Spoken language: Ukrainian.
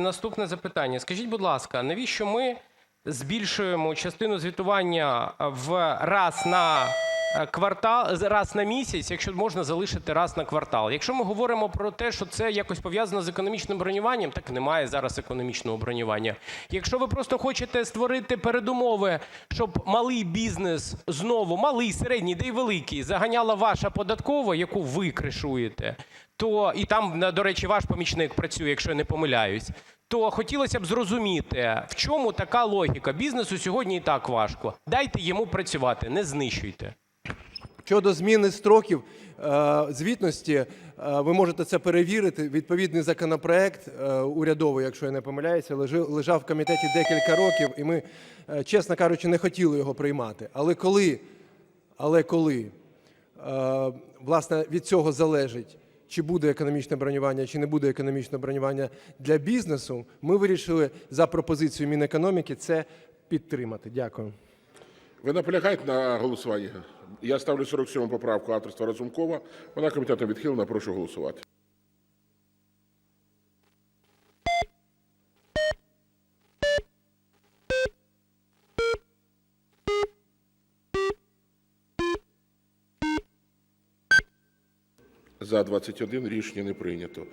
Наступне запитання. Скажіть, будь ласка, навіщо ми збільшуємо частину звітування в раз на квартал, раз на місяць, якщо можна залишити раз на квартал? Якщо ми говоримо про те, що це якось пов'язано з економічним бронюванням, так немає зараз економічного бронювання. Якщо ви просто хочете створити передумови, щоб малий бізнес знову, малий, середній, де й великий, заганяла ваша податкова, яку ви кришуєте, то і там, до речі, ваш помічник працює, якщо я не помиляюсь, то хотілося б зрозуміти, в чому така логіка. Бізнесу сьогодні і так важко. Дайте йому працювати, не знищуйте. Щодо зміни строків е, звітності, е, ви можете це перевірити. Відповідний законопроект е, урядовий, якщо я не помиляюся, лежав в комітеті декілька років, і ми, чесно кажучи, не хотіли його приймати. Але коли, але коли власне від цього залежить, чи буде економічне бронювання, чи не буде економічне бронювання для бізнесу, ми вирішили за пропозицією Мінекономіки це підтримати. Дякую. Ви наполягаєте на голосуванні? Я ставлю 47 поправку авторства Разумкова. Вона комітетом відхилена. Прошу голосувати. За 21 рішення не прийнято.